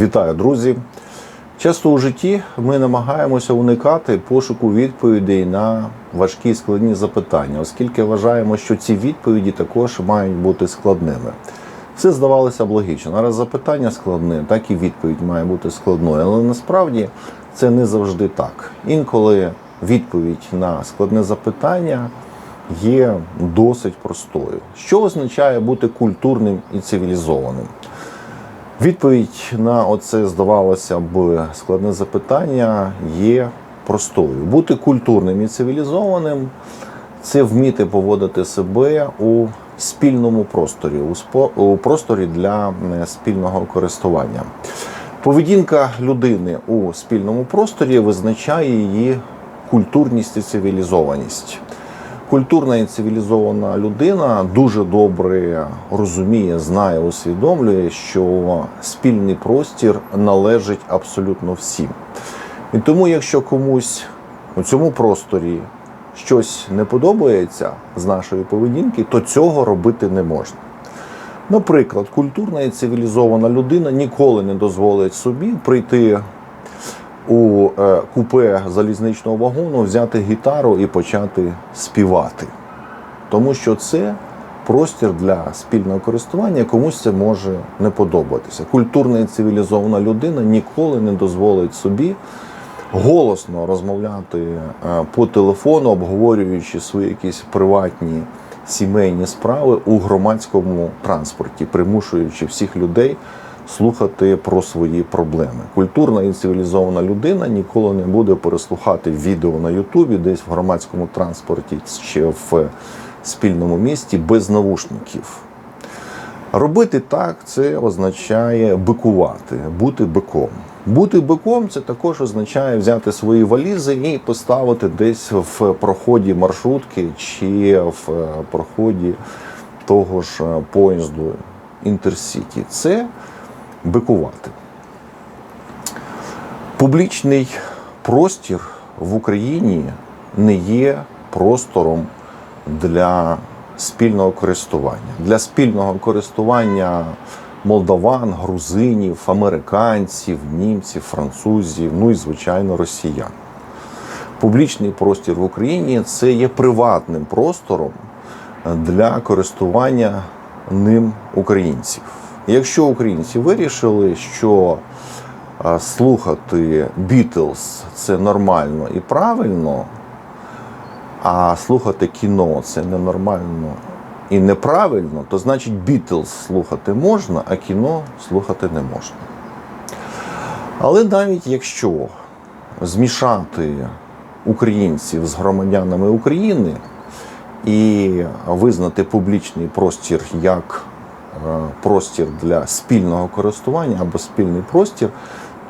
Вітаю, друзі! Часто у житті ми намагаємося уникати пошуку відповідей на важкі складні запитання, оскільки вважаємо, що ці відповіді також мають бути складними. Все здавалося б логічно. Раз запитання складне, так і відповідь має бути складною. Але насправді це не завжди так. Інколи відповідь на складне запитання є досить простою. Що означає бути культурним і цивілізованим? Відповідь на оце здавалося б складне запитання є простою. Бути культурним і цивілізованим це вміти поводити себе у спільному просторі, у просторі для спільного користування. Поведінка людини у спільному просторі визначає її культурність і цивілізованість. Культурна і цивілізована людина дуже добре розуміє, знає, усвідомлює, що спільний простір належить абсолютно всім. І тому, якщо комусь у цьому просторі щось не подобається з нашої поведінки, то цього робити не можна. Наприклад, культурна і цивілізована людина ніколи не дозволить собі прийти у е, купе залізничного вагону, взяти гітару і почати співати. Тому що це простір для спільного користування, комусь це може не подобатися. Культурна і цивілізована людина ніколи не дозволить собі голосно розмовляти е, по телефону, обговорюючи свої якісь приватні сімейні справи у громадському транспорті, примушуючи всіх людей слухати про свої проблеми. Культурна і цивілізована людина ніколи не буде переслухати відео на Ютубі, десь в громадському транспорті чи в спільному місті без навушників. Робити так це означає бикувати, бути биком. Бути биком це також означає взяти свої валізи і поставити десь в проході маршрутки чи в проході того ж поїзду Інтерсіті. Це бикувати. Публічний простір в Україні не є простором для спільного користування. Для спільного користування молдаван, грузинів, американців, німців, французів, ну і звичайно росіян. Публічний простір в Україні це є приватним простором для користування ним українців. Якщо українці вирішили, що слухати Бітлз це нормально і правильно, а слухати кіно це ненормально і неправильно, то значить Бітлз слухати можна, а кіно слухати не можна. Але навіть якщо змішати українців з громадянами України і визнати публічний простір як е, простір для спільного користування або спільний простір,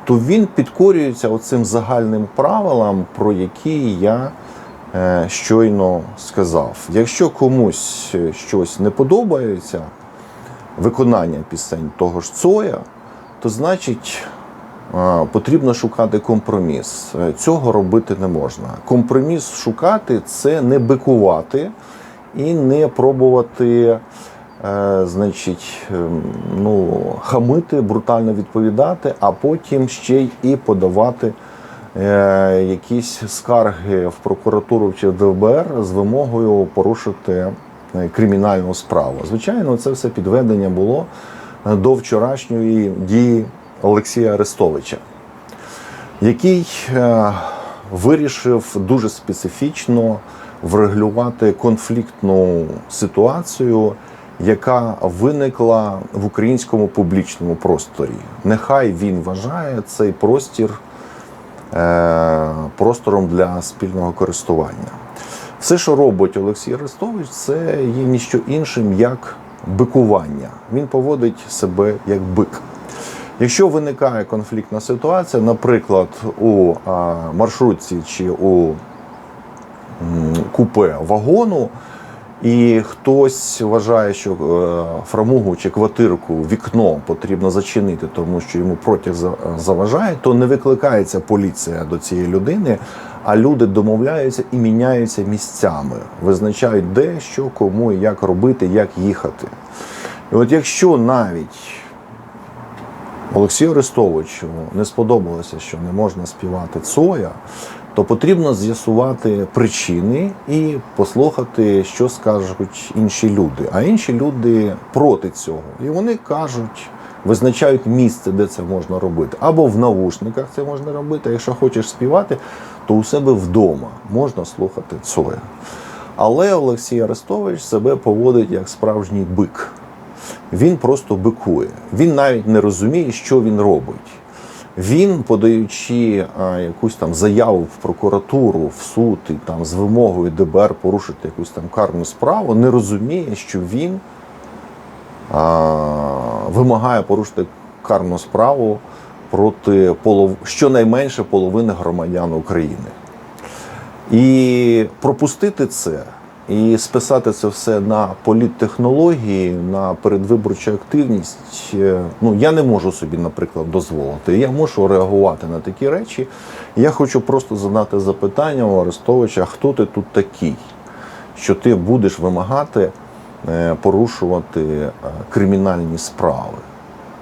то він підкорюється оцим загальним правилам, про які я е, щойно сказав. Якщо комусь щось не подобається, виконання пісень того ж Цоя, то значить е, потрібно шукати компроміс. Е, Цього робити не можна. Компроміс шукати це не бикувати і не пробувати. Е, Значить, ем, ну, хамити, брутально відповідати, а потім ще й і подавати е, якісь скарги в прокуратуру чи ДБР з вимогою порушити е, кримінальну справу. Звичайно, це все підведення було до вчорашньої дії Олексія Арестовича, який вирішив дуже специфічно врегулювати конфліктну ситуацію, яка виникла в українському публічному просторі. Нехай він вважає цей простір е, простором для спільного користування. Все, що робить Олексій Арестович, це є ніщо іншим як бикування. Він поводить себе як бик. Якщо виникає конфліктна ситуація, наприклад, у маршрутці чи у купе вагону, і хтось вважає, що е, фрамугу чи квартирку, вікно потрібно зачинити, тому що йому протяг за- заважає, то не викликається поліція до цієї людини, а люди домовляються і міняються місцями, визначають де, що, кому і як робити, як їхати. І от якщо навіть Олексію Арестовичу не сподобалося, що не можна співати Цоя, то потрібно з'ясувати причини і послухати, що скажуть інші люди. А інші люди проти цього. І вони кажуть, визначають місце, де це можна робити. Або в навушниках це можна робити. А якщо хочеш співати, то у себе вдома можна слухати Цоя. Але Олексій Арестович себе поводить як справжній бик. Він просто бикує. Він навіть не розуміє, що він робить. Він, подаючи а, якусь там заяву в прокуратуру, в суд і там з вимогою ДБР порушити якусь там карну справу, не розуміє, що він а, вимагає порушити карну справу проти полов... щонайменше половини громадян України. І пропустити це і списати це все на політтехнології, на передвиборчу активність. е, Ну я не можу собі, наприклад, дозволити. Я можу реагувати на такі речі. Я хочу просто задати запитання у Арестовича, хто ти тут такий, що ти будеш вимагати е, порушувати е, кримінальні справи.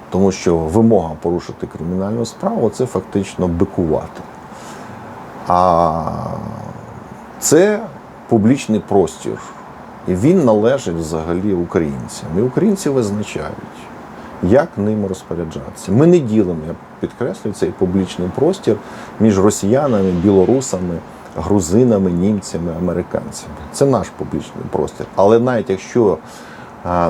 Тому що вимога порушити кримінальну справу це фактично бикувати. А це публічний простір. І він належить взагалі українцям. І українці визначають, як ним розпоряджатися. Ми не ділимо, я підкреслюю, цей публічний простір між росіянами, білорусами, грузинами, німцями, американцями. Це наш публічний простір. Але навіть якщо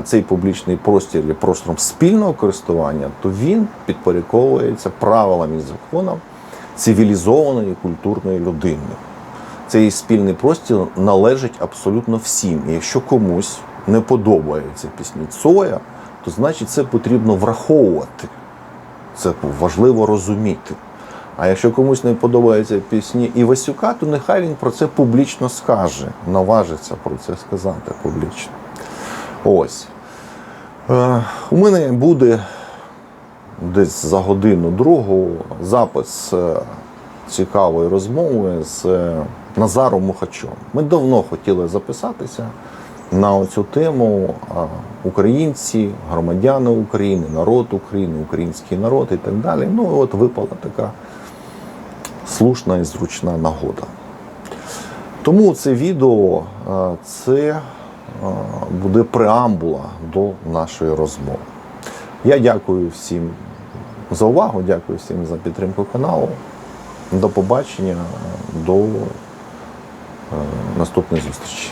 цей публічний простір є простором спільного користування, то він підпорядковується правилам і законам цивілізованої культурної людини. Цей спільний простір належить абсолютно всім. І якщо комусь не подобаються пісні Цоя, то значить це потрібно враховувати. Це важливо розуміти. А якщо комусь не подобаються пісні Івасюка, то нехай він про це публічно скаже, наважиться про це сказати публічно. Ось. Е, у мене буде десь за годину другу запис е, цікавої розмови з Назаром Мухачом. Ми давно хотіли записатися на цю тему українці, громадяни України, народ України, український народ і так далі. Ну і от випала така слушна і зручна нагода. Тому це відео це буде преамбула до нашої розмови. Я дякую всім за увагу, дякую всім за підтримку каналу. До побачення, до наступної зустрічі.